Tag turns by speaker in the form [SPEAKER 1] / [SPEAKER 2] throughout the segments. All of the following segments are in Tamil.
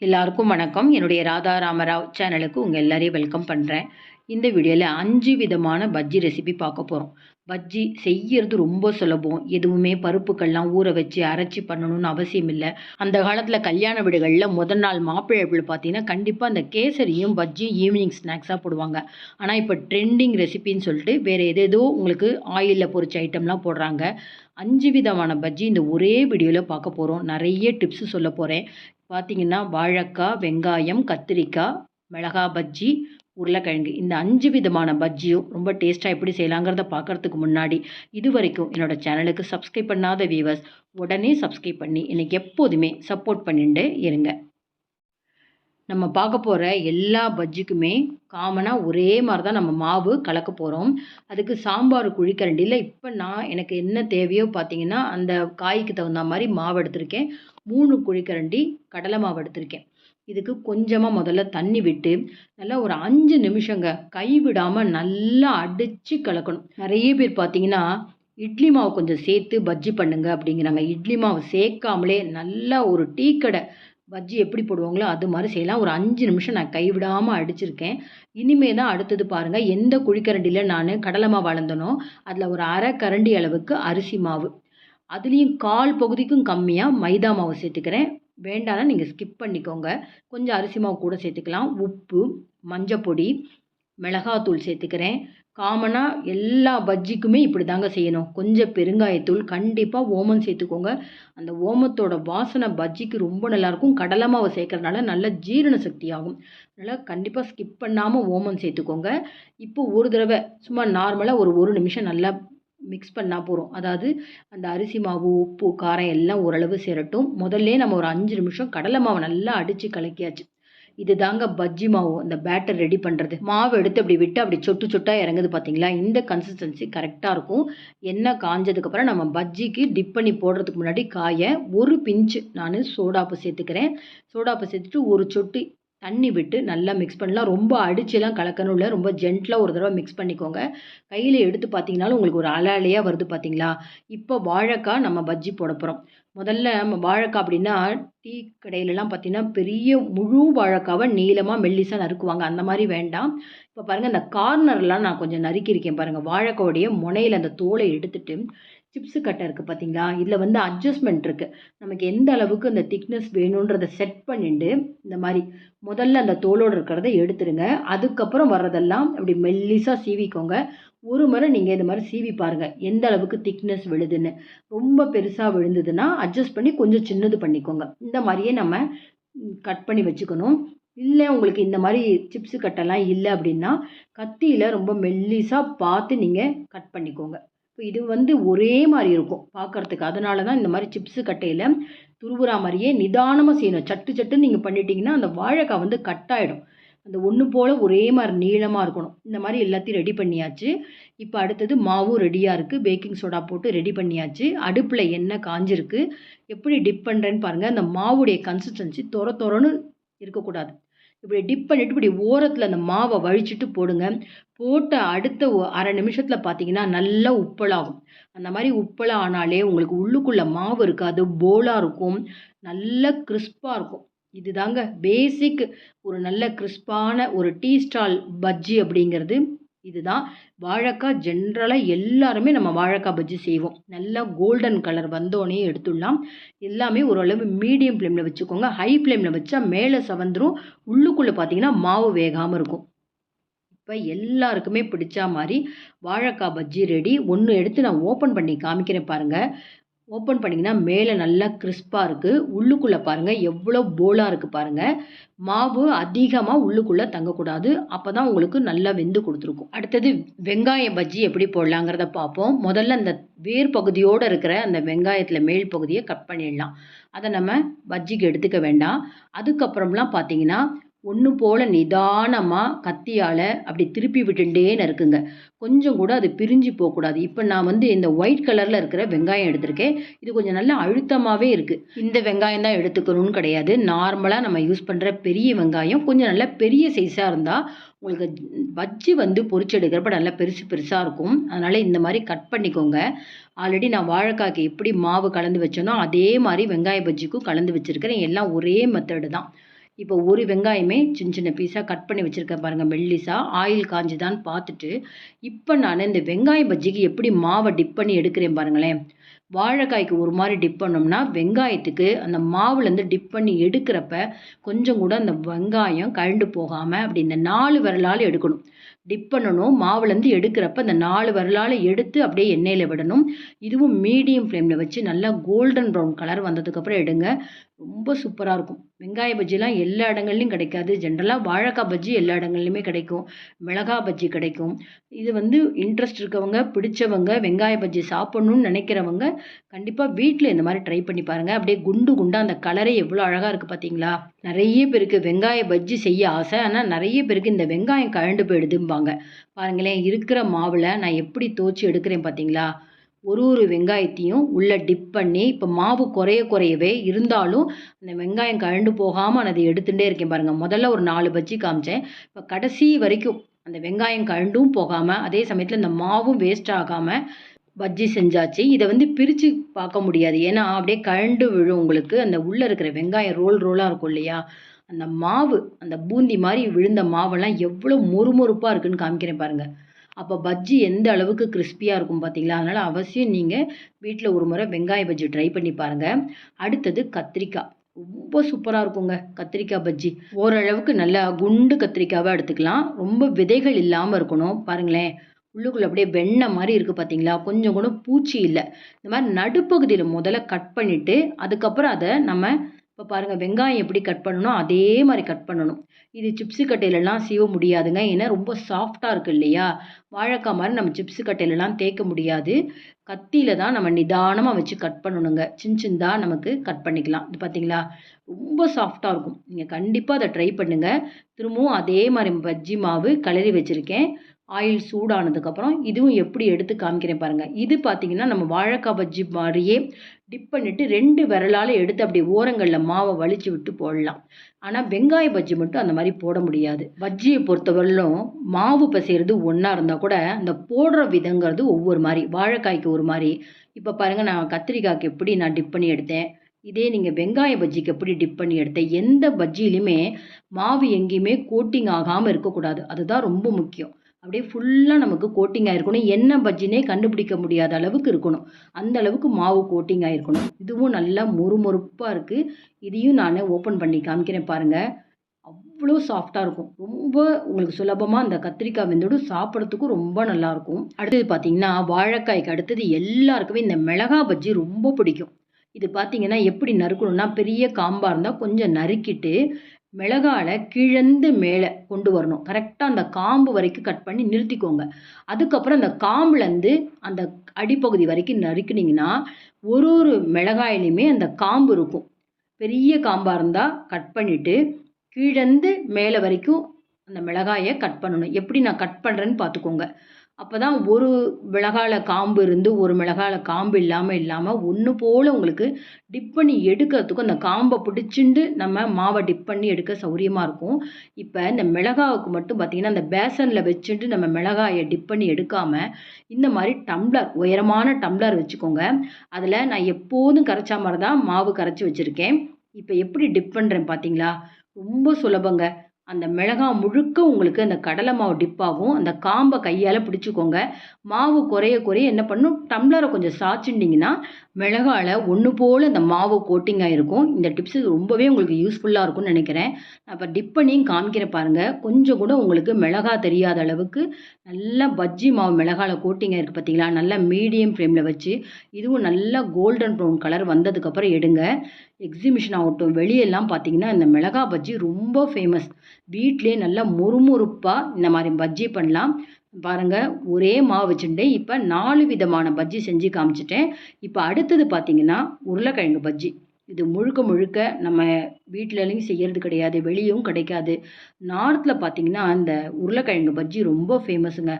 [SPEAKER 1] எல்லாருக்கும் வணக்கம். என்னுடைய ராதா ராமராவ் சேனலுக்கு உங்கள் எல்லாரையும் வெல்கம் பண்ணுறேன் இந்த வீடியோவில் அஞ்சு விதமான பஜ்ஜி ரெசிபி பார்க்க போகிறோம் பஜ்ஜி செய்யறது ரொம்ப சுலபம். எதுவுமே பருப்புக்கள்லாம் ஊற வச்சு அரைச்சி பண்ணணும்னு அவசியம் இல்லை. அந்த காலத்தில் கல்யாண வீடுகளில் முதல் நாள் மாப்பிள்ளை பார்த்தீங்கன்னா கண்டிப்பாக அந்த கேசரியும் பஜ்ஜியும் ஈவினிங் ஸ்நாக்ஸாக போடுவாங்க. ஆனால் இப்போ ட்ரெண்டிங் ரெசிபின்னு சொல்லிட்டு வேறு எதேதோ உங்களுக்கு ஆயிலில் பொறிச்ச ஐட்டம்லாம் போடுறாங்க. அஞ்சு விதமான பஜ்ஜி இந்த ஒரே வீடியோவில் பார்க்க போகிறோம் நிறைய டிப்ஸு சொல்ல போகிறேன் பார்த்தீங்கன்னா வாழைக்காய் வெங்காயம் கத்திரிக்காய் மிளகா பஜ்ஜி உருளைக்கிழங்கு. இந்த அஞ்சு விதமான பஜ்ஜியும் ரொம்ப டேஸ்ட்டாக எப்படி செய்யலாங்கிறத பார்க்குறதுக்கு முன்னாடி இது வரைக்கும் என்னோடய சேனலுக்கு சப்ஸ்கிரைப் பண்ணாத வியூவர்ஸ் உடனே சப்ஸ்கிரைப் பண்ணி எனக்கு எப்போதுமே சப்போர்ட் பண்ணிட்டு இருங்க. நம்ம பார்க்க போகிற எல்லா பஜ்ஜிக்குமே காமனாக ஒரே மாதிரி தான் நம்ம மாவு கலக்க போகிறோம் அதுக்கு சாம்பார் குழிக்கரண்டியில் இப்போ நான் எனக்கு என்ன தேவையோ பார்த்தீங்கன்னா அந்த காய்க்கு தகுந்த மாதிரி மாவு எடுத்திருக்கேன். மூணு குழிக்கரண்டி கடலை மாவு எடுத்திருக்கேன். இதுக்கு கொஞ்சமாக முதல்ல தண்ணி விட்டு நல்லா ஒரு அஞ்சு நிமிஷங்க கைவிடாமல் நல்லா அடித்து கலக்கணும். நிறைய பேர் பார்த்தீங்கன்னா இட்லி மாவு கொஞ்சம் சேர்த்து பஜ்ஜி பண்ணுங்க அப்படிங்கிறாங்க. இட்லி மாவு சேர்க்காமலே நல்லா ஒரு டீ கடை பஜ்ஜி எப்படி போடுவாங்களோ அது மாதிரி செய்யலாம். ஒரு அஞ்சு நிமிஷம் நான் கைவிடாமல் அடிச்சிருக்கேன். இனிமே தான் அடுத்தது பாருங்கள் எந்த குழிக்கரண்டியில் நான் கடலை மாவு வளர்ந்தனோ அதில் ஒரு அரை கரண்டி அளவுக்கு அரிசி மாவு. அதுலேயும் கால் பகுதிக்கும் கம்மியாக மைதா மாவு சேர்த்துக்கிறேன். வேண்டாம்னா நீங்கள் ஸ்கிப் பண்ணிக்கோங்க. கொஞ்சம் அரிசி மாவு கூட சேர்த்துக்கலாம். உப்பு மஞ்சப்பொடி மிளகாத்தூள் சேர்த்துக்கிறேன். காமனாக எல்லா பஜ்ஜிக்குமே இப்படி தாங்க செய்யணும். கொஞ்சம் பெருங்காயத்தூள் கண்டிப்பாக ஓமம் சேர்த்துக்கோங்க. அந்த ஓமத்தோட வாசனை பஜ்ஜிக்கு ரொம்ப நல்லாயிருக்கும். கடலை மாவு சேர்க்கறதுனால நல்ல ஜீரண சக்தி ஆகும். அதனால் கண்டிப்பாக ஸ்கிப் பண்ணாமல் ஓமம் சேர்த்துக்கோங்க. இப்போ ஒரு தடவை சும்மா நார்மலாக ஒரு ஒரு நிமிஷம் நல்லா மிக்ஸ் பண்ணால் போகிறோம் அதாவது அந்த அரிசி மாவு உப்பு காரம் எல்லாம் ஓரளவு சேரட்டும். முதல்ல நம்ம ஒரு அஞ்சு நிமிஷம் கடலை மாவை நல்லா அடித்து கலக்கியாச்சு. இது தாங்க பஜ்ஜி மாவு அந்த பேட்டர் ரெடி பண்ணுறது மாவு எடுத்து அப்படி விட்டு அப்படி சொட்டு சொட்டாக இறங்குது பார்த்தீங்களா இந்த கன்சிஸ்டன்சி கரெக்டாக இருக்கும். எண்ணெய் காஞ்சதுக்கப்புறம் நம்ம பஜ்ஜிக்கு டிப் பண்ணி போடுறதுக்கு முன்னாடி காய ஒரு பிஞ்சு நான் சோடாப்பு சேர்த்துக்கிறேன். சோடாப்பு சேர்த்துட்டு ஒரு சொட்டு தண்ணி விட்டு நல்லா மிக்ஸ் பண்ணலாம். ரொம்ப அடிச்செல்லாம் கலக்கணும் இல்லை. ரொம்ப ஜென்ட்லாக ஒரு தடவை மிக்ஸ் பண்ணிக்கோங்க. கையில் எடுத்து பார்த்தீங்கனாலும் உங்களுக்கு ஒரு அலாலையாக வருது பார்த்தீங்களா இப்போ வாழைக்காய் நம்ம பஜ்ஜி போட போகிறோம் முதல்ல நம்ம வாழைக்காய் அப்படின்னா டீ கடையிலலாம் பார்த்தீங்கன்னா பெரிய முழு வாழைக்காவை நீளமாக மெல்லிசாக நறுக்குவாங்க. அந்த மாதிரி வேண்டாம். இப்போ பாருங்கள் இந்த கார்னர்லாம் நான் கொஞ்சம் நறுக்கியிருக்கேன் பாருங்கள் வாழைக்காவுடைய முனையில் அந்த தோலை எடுத்துட்டு சிப்ஸு கட்டை இருக்குது பார்த்தீங்களா இதில் வந்து அட்ஜஸ்ட்மெண்ட் இருக்குது நமக்கு எந்த அளவுக்கு அந்த திக்னஸ் வேணுன்றதை செட் பண்ணிட்டு இந்த மாதிரி முதல்ல அந்த தோலோடு இருக்கிறத எடுத்துருங்க அதுக்கப்புறம் வர்றதெல்லாம் அப்படி மெல்லிஸாக சீவிக்கோங்க. ஒரு முறை நீங்கள் இந்த மாதிரி சீவி பாருங்கள் எந்த அளவுக்கு திக்னஸ் விழுதுன்னு. ரொம்ப பெருசாக விழுந்ததுன்னா அட்ஜஸ்ட் பண்ணி கொஞ்சம் சின்னது பண்ணிக்கோங்க. இந்த மாதிரியே நம்ம கட் பண்ணி வச்சுக்கணும். இல்லை உங்களுக்கு இந்த மாதிரி சிப்ஸு கட்டெல்லாம் இல்லை அப்படின்னா கத்தியில் ரொம்ப மெல்லிஸாக பார்த்து நீங்கள் கட் பண்ணிக்கோங்க. இப்போ இது வந்து ஒரே மாதிரி இருக்கும் பார்க்குறதுக்கு அதனால தான் இந்த மாதிரி சிப்ஸு கட்டையில் துருவுறா மாதிரியே நிதானமாக செய்யணும். சட்டு சட்டுன்னு நீங்கள் பண்ணிட்டீங்கன்னா அந்த வாழைக்காய் வந்து கட்டாயிடும் அந்த ஒன்று போல் ஒரே மாதிரி நீளமாக இருக்கணும். இந்த மாதிரி எல்லாத்தையும் ரெடி பண்ணியாச்சு. இப்போ அடுத்தது மாவும் ரெடியாக இருக்குது பேக்கிங் சோடா போட்டு ரெடி பண்ணியாச்சு. அடுப்பில் எண்ணெய் காஞ்சிருக்கு. எப்படி டிப் பண்ணுறேன்னு பாருங்கள் அந்த மாவுடைய கன்சிஸ்டன்சி தொர தொரன்னு இருக்கக்கூடாது. இப்படி டிப் பண்ணிவிட்டு இப்படி ஓரத்தில் அந்த மாவை வழிச்சிட்டு போடுங்க. போட்ட அடுத்த அரை நிமிஷத்தில் பார்த்தீங்கன்னா நல்லா உப்பலாகும். அந்த மாதிரி உப்பளம் ஆனாலே உங்களுக்கு உள்ளுக்குள்ளே மாவு இருக்காது போலாக இருக்கும் நல்ல கிறிஸ்பாக இருக்கும். இது தாங்க பேசிக் ஒரு நல்ல கிறிஸ்பான ஒரு டீ ஸ்டால் பஜ்ஜி அப்படிங்கிறது. இதுதான். வாழைக்காய் ஜென்ரலாக எல்லாருமே நம்ம வாழைக்காய் பஜ்ஜி செய்வோம். நல்லா கோல்டன் கலர் வந்தோடனே எடுத்துடலாம். எல்லாமே ஓரளவு மீடியம் ஃப்ளேமில் வச்சுக்கோங்க. ஹை ஃப்ளேமில் வச்சா மேலே சவந்துடும் உள்ளுக்குள்ளே பார்த்தீங்கன்னா மாவு வேகாமல் இருக்கும். இப்போ எல்லாருக்குமே பிடிச்சா மாதிரி வாழைக்காய் பஜ்ஜி ரெடி ஒன்று எடுத்து நான் ஓப்பன் பண்ணி காமிக்கிறேன் பாருங்கள் ஓப்பன் பண்ணிங்கன்னா மேலே நல்லா கிறிஸ்பாக இருக்குது உள்ளுக்குள்ளே பாருங்கள் எவ்வளோ போலாக இருக்குது பாருங்கள் மாவு அதிகமாக உள்ளுக்குள்ளே தங்கக்கூடாது. அப்போ தான் உங்களுக்கு நல்லா வெந்து கொடுத்துருக்கும். அடுத்தது வெங்காய பஜ்ஜி எப்படி போடலாங்கிறத பார்ப்போம். முதல்ல அந்த வேர் பகுதியோடு இருக்கிற அந்த வெங்காயத்தில் மேல் பகுதியை கட் பண்ணிடலாம். அதை நம்ம பஜ்ஜிக்கு எடுத்துக்க வேண்டாம். அதுக்கப்புறம்லாம் பார்த்தீங்கன்னா ஒன்று போல் நிதானமாக கத்தியால் அப்படி திருப்பி விட்டுட்டே இருக்குங்க கொஞ்சம் கூட அது பிரிஞ்சு போகக்கூடாது. இப்போ நான் வந்து இந்த ஒயிட் கலரில் இருக்கிற வெங்காயம் எடுத்திருக்கேன். இது கொஞ்சம் நல்லா அழுத்தமாகவே இருக்குது இந்த வெங்காயம் தான் எடுத்துக்கணும்னு கிடையாது. நார்மலாக நம்ம யூஸ் பண்ணுற பெரிய வெங்காயம் கொஞ்சம் நல்லா பெரிய சைஸாக இருந்தால் உங்களுக்கு வச்சு வந்து பொறிச்சு எடுக்கிறப்ப நல்லா பெருசு பெருசாக இருக்கும். அதனால் இந்த மாதிரி கட் பண்ணிக்கோங்க. ஆல்ரெடி நான் வாழைக்காய்க்கு எப்படி மாவு கலந்து வச்சேனோ அதே மாதிரி வெங்காய பஜ்ஜிக்கும் கலந்து வச்சுருக்கிறேன். எல்லாம் ஒரே மெத்தடு தான். இப்போ ஒரு வெங்காயமே சின்ன சின்ன பீஸாக கட் பண்ணி வச்சுருக்கேன் பாருங்கள் மெல்லிசா. ஆயில் காஞ்சுதான்னு பார்த்துட்டு இப்போ நான் இந்த வெங்காய பஜ்ஜிக்கு எப்படி மாவை டிப் பண்ணி எடுக்கிறேன் பாருங்களேன். வாழைக்காய்க்கு ஒரு மாதிரி டிப் பண்ணோம்னா வெங்காயத்துக்கு அந்த மாவுலேருந்து டிப் பண்ணி எடுக்கிறப்ப கொஞ்சம் கூட அந்த வெங்காயம் கழண்டு போகாமல் அப்படி இந்த நாலு விரலால் எடுக்கணும். டிப் பண்ணணும் மாவுலேருந்து எடுக்கிறப்ப அந்த நாலு விரலால் எடுத்து அப்படியே எண்ணெயில் விடணும். இதுவும் மீடியம் ஃப்ளேமில் வச்சு நல்லா கோல்டன் ப்ரௌன் கலர் வந்ததுக்கப்புறம் எடுங்க. ரொம்ப சூப்பராக இருக்கும். வெங்காய பஜ்ஜிலாம் எல்லா இடங்கள்லையும் கிடைக்காது. ஜென்ரலாக வாழைக்காய் பஜ்ஜி எல்லா இடங்கள்லையுமே கிடைக்கும். மிளகா பஜ்ஜி கிடைக்கும். இது வந்து இன்ட்ரெஸ்ட் இருக்கவங்க பிடிச்சவங்க வெங்காய பஜ்ஜி சாப்பிட்ணுன்னு நினைக்கிறவங்க கண்டிப்பாக வீட்டில் இந்த மாதிரி ட்ரை பண்ணி பாருங்கள் அப்படியே குண்டு குண்டாக அந்த கலரே எவ்வளோ அழகாக இருக்குது பார்த்தீங்களா நிறைய பேருக்கு வெங்காய பஜ்ஜி செய்ய ஆசை. ஆனால் நிறைய பேருக்கு இந்த வெங்காயம் கழண்டு போயிடுதும்பாங்க. பாருங்களேன் இருக்கிற மாவில் நான் எப்படி தோச்சி எடுக்கிறேன் பார்த்தீங்களா ஒரு ஒரு வெங்காயத்தையும் உள்ளே டிப் பண்ணி இப்போ மாவு குறைய குறையவே இருந்தாலும் அந்த வெங்காயம் கழண்டு போகாமல் நான் அதை எடுத்துகிட்டே இருக்கேன் பாருங்கள் முதல்ல ஒரு நாலு பஜ்ஜி காமிச்சேன். இப்போ கடைசி வரைக்கும் அந்த வெங்காயம் கழண்டும் போகாமல் அதே சமயத்தில் அந்த மாவும் வேஸ்ட் ஆகாமல் பஜ்ஜி செஞ்சாச்சு. இதை வந்து பிரித்து பார்க்க முடியாது. ஏன்னா அப்படியே கழண்டு விழும் உங்களுக்கு. அந்த உள்ளே இருக்கிற வெங்காயம் ரோல் ரோலாக இருக்கும் இல்லையா? அந்த மாவு அந்த பூந்தி மாதிரி விழுந்த மாவெல்லாம் எவ்வளோ மொறுமொறுப்பாக இருக்குன்னு காமிக்கிறேன் பாருங்கள் அப்போ பஜ்ஜி எந்த அளவுக்கு கிறிஸ்பியாக இருக்கும் பார்த்தீங்களா அதனால் அவசியம் நீங்கள் வீட்டில் ஒரு முறை வெங்காய பஜ்ஜி ட்ரை பண்ணி பாருங்கள் அடுத்தது கத்திரிக்காய். ரொம்ப சூப்பராக இருக்குங்க கத்திரிக்காய் பஜ்ஜி. ஓரளவுக்கு நல்லா குண்டு கத்திரிக்காவாக எடுத்துக்கலாம். ரொம்ப விதைகள் இல்லாமல் இருக்கணும். பாருங்களேன். உள்ளுக்குள்ளே அப்படியே வெண்ணெய் மாதிரி இருக்குது பார்த்தீங்களா கொஞ்சம் கூட பூச்சி இல்லை. இந்த மாதிரி நடுப்பகுதியில் முதல்ல கட் பண்ணிவிட்டு அதுக்கப்புறம் அதை நம்ம இப்போ பாருங்கள் வெங்காயம் எப்படி கட் பண்ணணும் அதே மாதிரி கட் பண்ணணும். இது சிப்ஸு கட்டையிலலாம் சீவ முடியாதுங்க. ஏன்னா ரொம்ப சாஃப்டாக இருக்குது இல்லையா? வாழைக்காய் மாதிரி நம்ம சிப்ஸு கட்டையிலலாம் தேய்க்க முடியாது. கத்தியில் தான் நம்ம நிதானமாக வச்சு கட் பண்ணணுங்க. சின்ன சின்னதாக நமக்கு கட் பண்ணிக்கலாம். இது பார்த்தீங்களா ரொம்ப சாஃப்டாக இருக்கும். நீங்கள் கண்டிப்பாக அதை ட்ரை பண்ணுங்கள் திரும்பவும் அதே மாதிரி பஜ்ஜி மாவு கிளறி வச்சுருக்கேன். ஆயில் சூடானதுக்கப்புறம் இதுவும் எப்படி எடுத்து காமிக்கிறேன் பாருங்கள் இது பார்த்தீங்கன்னா நம்ம வாழைக்காய் பஜ்ஜி மாதிரியே டிப் பண்ணிவிட்டு ரெண்டு விரலால் எடுத்து அப்படி ஓரங்களில் மாவை வலிச்சு விட்டு போடலாம். ஆனால் வெங்காய பஜ்ஜி மட்டும் அந்த மாதிரி போட முடியாது. பஜ்ஜியை பொறுத்தவரையிலும் மாவு பசைகிறது ஒன்றா இருந்தால் கூட அந்த போடுற விதங்கிறது ஒவ்வொரு மாதிரி வாழைக்காய்க்கு ஒரு மாதிரி. இப்போ பாருங்கள் நான் கத்திரிக்காய்க்கு எப்படி நான் டிப் பண்ணி எடுத்தேன்? இதே நீங்கள் வெங்காய பஜ்ஜிக்கு எப்படி டிப் பண்ணி எடுத்தேன் எந்த பஜ்ஜிலையுமே மாவு எங்கேயுமே கோட்டிங் ஆகாமல் இருக்கக்கூடாது. அதுதான் ரொம்ப முக்கியம். அப்படியே ஃபுல்லாக நமக்கு கோட்டிங் ஆகிருக்கணும் என்ன பஜ்ஜினே கண்டுபிடிக்க முடியாத அளவுக்கு இருக்கணும். அந்த அளவுக்கு மாவு கோட்டிங் ஆகிருக்கணும் இதுவும் நல்லா மொறுமொறுப்பாக இருக்குது இதையும் நான் ஓப்பன் பண்ணி காமிக்கிறேன் பாருங்கள் அவ்வளோ சாஃப்டாக இருக்கும். ரொம்ப உங்களுக்கு சுலபமாக அந்த கத்திரிக்காய் வெந்தோடு சாப்பிட்றதுக்கும் ரொம்ப நல்லாயிருக்கும். அடுத்தது பார்த்திங்கன்னா வாழைக்காய்க்கு அடுத்தது எல்லாருக்குமே இந்த மிளகா பஜ்ஜி ரொம்ப பிடிக்கும். இது பார்த்தீங்கன்னா எப்படி நறுக்கணும்னா பெரிய காம்பாக இருந்தால் கொஞ்சம் நறுக்கிட்டு மிளகால கிழந்து மேலே கொண்டு வரணும். கரெக்டாக அந்த காம்பு வரைக்கும் கட் பண்ணி நிறுத்திக்கோங்க. அதுக்கப்புறம் அந்த காம்புலேருந்து அந்த அடிப்பகுதி வரைக்கும் நறுக்குனிங்கன்னா ஒரு ஒரு மிளகாயிலையுமே அந்த காம்பு இருக்கும். பெரிய காம்பாக இருந்தால் கட் பண்ணிவிட்டு கீழேந்து மேலே வரைக்கும் அந்த மிளகாயை கட் பண்ணணும். எப்படி நான் கட் பண்ணுறேன்னு பார்த்துக்கோங்க. அப்போ தான் ஒரு மிளகால காம்பு இருந்து ஒரு மிளகால காம்பு இல்லாமல் இல்லாமல் ஒன்று போல் உங்களுக்கு டிப் பண்ணி எடுக்கிறதுக்கும் அந்த காம்பை பிடிச்சிண்டு நம்ம மாவை டிப் பண்ணி எடுக்க சௌரியமாக இருக்கும். இப்போ இந்த மிளகாவுக்கு மட்டும் பார்த்திங்கன்னா அந்த பேசனில் வச்சுட்டு நம்ம மிளகாயை டிப் பண்ணி எடுக்காமல் இந்த மாதிரி டம்ளர் உயரமான டம்ளர் வச்சுக்கோங்க. அதில் நான் எப்போதும் கரைச்சா மாதிரி தான் மாவு கரைச்சி வச்சுருக்கேன். இப்போ எப்படி டிப் பண்ணுறேன் பார்த்தீங்களா ரொம்ப சுலபங்க. அந்த மிளகா முழுக்க உங்களுக்கு அந்த கடலை மாவு டிப் ஆகும். அந்த காம்பை கையால் பிடிச்சிக்கோங்க. மாவு குறைய குறைய என்ன பண்ணும்? டம்ளரை கொஞ்சம் சாய்ச்சிட்டிங்கன்னா மிளகாவில் ஒன்று போல் இந்த மாவு கோட்டிங்காக இருக்கும். இந்த டிப்ஸு ரொம்பவே உங்களுக்கு யூஸ்ஃபுல்லாக இருக்கும்னு நினைக்கிறேன். அப்போ டிப் பண்ணியும் காமிக்கிற பாருங்கள் கொஞ்சம் கூட உங்களுக்கு மிளகா தெரியாத அளவுக்கு நல்லா பஜ்ஜி மாவு மிளகாவில் கோட்டிங்காக இருக்குது பார்த்தீங்களா நல்லா மீடியம் ஃப்ளேமில் வச்சு இதுவும் நல்லா கோல்டன் ப்ரௌன் கலர் வந்ததுக்கப்புறம் எடுங்க. எக்ஸிபிஷன் ஆகட்டும் வெளியெல்லாம் பார்த்தீங்கன்னா இந்த மிளகா பஜ்ஜி ரொம்ப ஃபேமஸ் வீட்டிலே நல்லா முறுமுறுப்பாக இந்த மாதிரி பஜ்ஜி பண்ணலாம். பாருங்கள் ஒரே மாவு வச்சுட்டு இப்போ நாலு விதமான பஜ்ஜி செஞ்சு காமிச்சிட்டேன். இப்போ அடுத்தது பார்த்தீங்கன்னா உருளைக்கிழங்கு பஜ்ஜி. இது முழுக்க முழுக்க நம்ம வீட்டிலலையும் செய்கிறது கிடையாது வெளியும் கிடைக்காது. நார்த்தில் பார்த்தீங்கன்னா அந்த உருளைக்கிழங்கு பஜ்ஜி ரொம்ப ஃபேமஸுங்க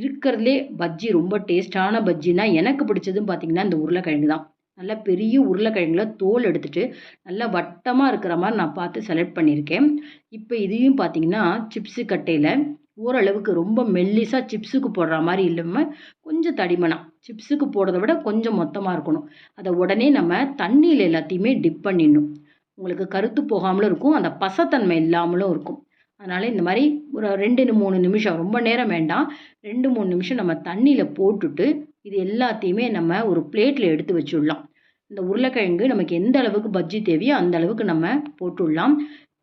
[SPEAKER 1] இருக்கிறதுலே பஜ்ஜி ரொம்ப டேஸ்டான பஜ்ஜினா எனக்கு பிடிச்சதும் பார்த்தீங்கன்னா இந்த உருளைக்கிழங்கு தான். நல்லா பெரிய உருளைக்கிழங்குல தோல் எடுத்துகிட்டு நல்லா வட்டமாக இருக்கிற மாதிரி நான் பார்த்து செலக்ட் பண்ணியிருக்கேன். இப்போ இதையும் பார்த்தீங்கன்னா சிப்ஸு கட்டையில் ஓரளவுக்கு ரொம்ப மெல்லிசாக சிப்ஸுக்கு போடுற மாதிரி இல்லாமல் கொஞ்சம் தடிமனாக சிப்ஸுக்கு போடுறத விட கொஞ்சம் மொத்தமாக இருக்கணும். அதை உடனே நம்ம தண்ணியில் எல்லாத்தையுமே டிப் பண்ணிடணும். உங்களுக்கு கருத்து போகாமலும் இருக்கும் அந்த பசத்தன்மை இல்லாமலும் இருக்கும். அதனால் இந்த மாதிரி ஒரு ரெண்டு மூணு நிமிஷம் ரொம்ப நேரம் வேண்டாம். ரெண்டு மூணு நிமிஷம் நம்ம தண்ணியில் போட்டுட்டு இது எல்லாத்தையுமே நம்ம ஒரு பிளேட்டில் எடுத்து வச்சுடலாம். இந்த உருளைக்கிழங்கு நமக்கு எந்த அளவுக்கு பஜ்ஜி தேவையோ அந்த அளவுக்கு நம்ம போட்டுடலாம்.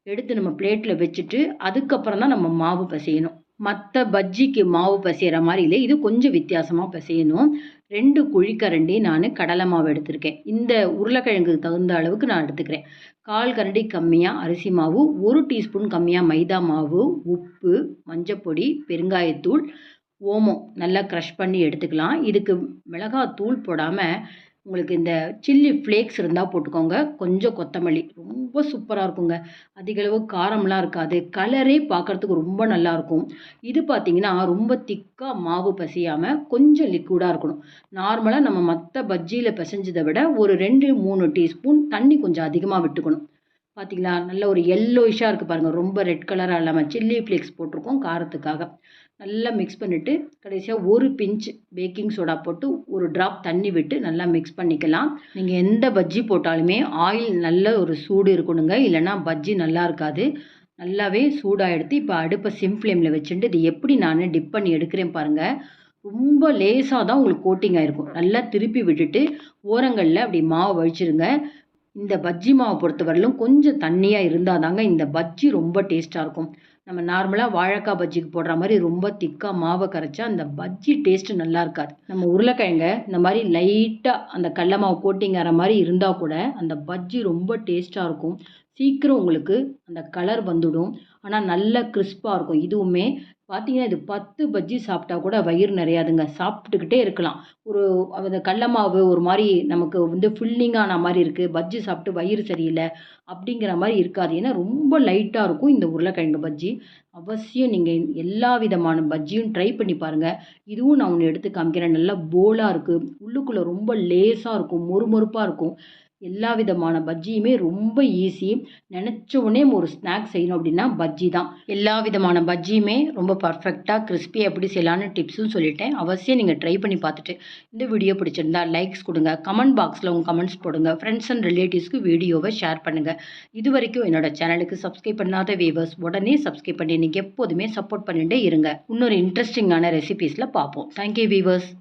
[SPEAKER 1] எடுத்து நம்ம பிளேட்டில் வச்சுட்டு அதுக்கப்புறம் தான் நம்ம மாவு பிசையணும். மற்ற பஜ்ஜிக்கு மாவு பிசைகிற மாதிரி இல்லை. இது கொஞ்சம் வித்தியாசமாக பிசையணும். ரெண்டு குழிக்கரண்டி நான் கடலை மாவு எடுத்திருக்கேன். இந்த உருளைக்கிழங்குக்கு தகுந்த அளவுக்கு நான் எடுத்துக்கிறேன். கால் கரண்டி கம்மியாக அரிசி மாவு ஒரு டீஸ்பூன் கம்மியாக மைதா மாவு உப்பு மஞ்சப்பொடி பெருங்காயத்தூள் ஓமம் நல்லா க்ரஷ் பண்ணி எடுத்துக்கலாம். இதுக்கு மிளகாத்தூள் போடாமல் உங்களுக்கு இந்த சில்லி ஃப்ளேக்ஸ் இருந்தால் போட்டுக்கோங்க. கொஞ்சம் கொத்தமல்லி ரொம்ப சூப்பராக இருக்குங்க. அதிகளவு காரம்லாம் இருக்காது. கலரே பார்க்குறதுக்கு ரொம்ப நல்லாயிருக்கும் இது பார்த்திங்கன்னா ரொம்ப திக்காக மாவு பசியாமல் கொஞ்சம் லிக்விடாக இருக்கணும். நார்மலாக நம்ம மற்ற பஜ்ஜியில் பிசைஞ்சதை விட ஒரு ரெண்டு மூணு டீஸ்பூன் தண்ணி கொஞ்சம் அதிகமாக விட்டுக்கணும். பார்த்தீங்களா நல்ல ஒரு எல்லோயிஷாக இருக்குது பாருங்கள் ரொம்ப ரெட் கலராக இல்லாமல் சில்லி ஃப்ளேக்ஸ் போட்டிருக்கோம் காரத்துக்காக. நல்லா மிக்ஸ் பண்ணிவிட்டு கடைசியாக ஒரு பிஞ்ச் பேக்கிங் சோடா போட்டு ஒரு ட்ராப் தண்ணி விட்டு நல்லா மிக்ஸ் பண்ணிக்கலாம். நீங்கள் எந்த பஜ்ஜி போட்டாலுமே ஆயில் நல்ல ஒரு சூடு இருக்கணுங்க. இல்லைன்னா பஜ்ஜி நல்லா இருக்காது. நல்லாவே சூடாக எடுத்து இப்போ அடுப்பை சிம் ஃப்ளேமில் வச்சுட்டு இது எப்படி நான் டிப் பண்ணி எடுக்கிறேன் பாருங்கள் ரொம்ப லேசாக தான் உங்களுக்கு கோட்டிங் ஆகிருக்கும் நல்லா திருப்பி விட்டுட்டு ஓரங்களில் அப்படி மாவு வழிச்சிருங்க. இந்த பஜ்ஜி மாவை பொறுத்தவரையிலும் கொஞ்சம் தண்ணியாக இருந்தால் தாங்க இந்த பஜ்ஜி ரொம்ப டேஸ்ட்டாக இருக்கும். நம்ம நார்மலாக வாழைக்காய் பஜ்ஜிக்கு போடுற மாதிரி ரொம்ப திக்காக மாவை கரைச்சா அந்த பஜ்ஜி டேஸ்ட்டு நல்லா இருக்காது. நம்ம உருளைக்கிழங்க இந்த மாதிரி லைட்டாக அந்த கடல மாவு கோட்டிங்கிற மாதிரி இருந்தால் கூட அந்த பஜ்ஜி ரொம்ப டேஸ்ட்டாக இருக்கும். சீக்கிரம் உங்களுக்கு அந்த கலர் வந்துடும். ஆனால் நல்ல கிறிஸ்பாக இருக்கும். இதுவுமே பார்த்தீங்கன்னா இது பத்து பஜ்ஜி சாப்பிட்டா கூட வயிறு நிறையாதுங்க. சாப்பிட்டுக்கிட்டே இருக்கலாம். ஒரு அந்த கடல மாவு ஒரு மாதிரி நமக்கு வந்து ஃபில்லிங்கான மாதிரி இருக்குது பஜ்ஜி சாப்பிட்டு வயிறு சரியில்லை அப்படிங்கிற மாதிரி இருக்காது. ஏன்னா ரொம்ப லைட்டாக இருக்கும் இந்த உருளைக்கிழங்கு பஜ்ஜி. அவசியம் நீங்கள் எல்லா விதமான பஜ்ஜியும் ட்ரை பண்ணி பாருங்கள் இதுவும் நான் ஒன்று எடுத்து காமிக்கிறேன். நல்லா போலாக இருக்குது உள்ளுக்குள்ளே ரொம்ப லேஸாக இருக்கும். மொறுமொறுப்பாக இருக்கும். எல்லா விதமான பஜ்ஜியுமே ரொம்ப ஈஸி நினச்ச உடனே ஒரு ஸ்நாக்ஸ் செய்யணும் அப்படின்னா பஜ்ஜி தான். எல்லா விதமான பஜ்ஜியுமே ரொம்ப பர்ஃபெக்டாக கிறிஸ்பி எப்படி செய்யலான்னு டிப்ஸும் சொல்லிட்டேன். அவசியம் நீங்கள் ட்ரை பண்ணி பார்த்துட்டு இந்த வீடியோ பிடிச்சிருந்தா லைக்ஸ் கொடுங்க. கமெண்ட் பாக்ஸில் உங்கள் கமெண்ட்ஸ் போடுங்க. ஃப்ரெண்ட்ஸ் அண்ட் ரிலேட்டிவ்ஸ்க்கு வீடியோவை ஷேர் பண்ணுங்கள் இது வரைக்கும் என்னோட சேனலுக்கு சப்ஸ்கிரைப் பண்ணாத வீவர்ஸ் உடனே சப்ஸ்கிரைப் பண்ணி நீங்கள் எப்போதுமே சப்போர்ட் பண்ணிகிட்டே இருங்க. இன்னொரு இன்ட்ரெஸ்டிங்கான ரெசிபீஸில் பார்ப்போம். Thank you viewers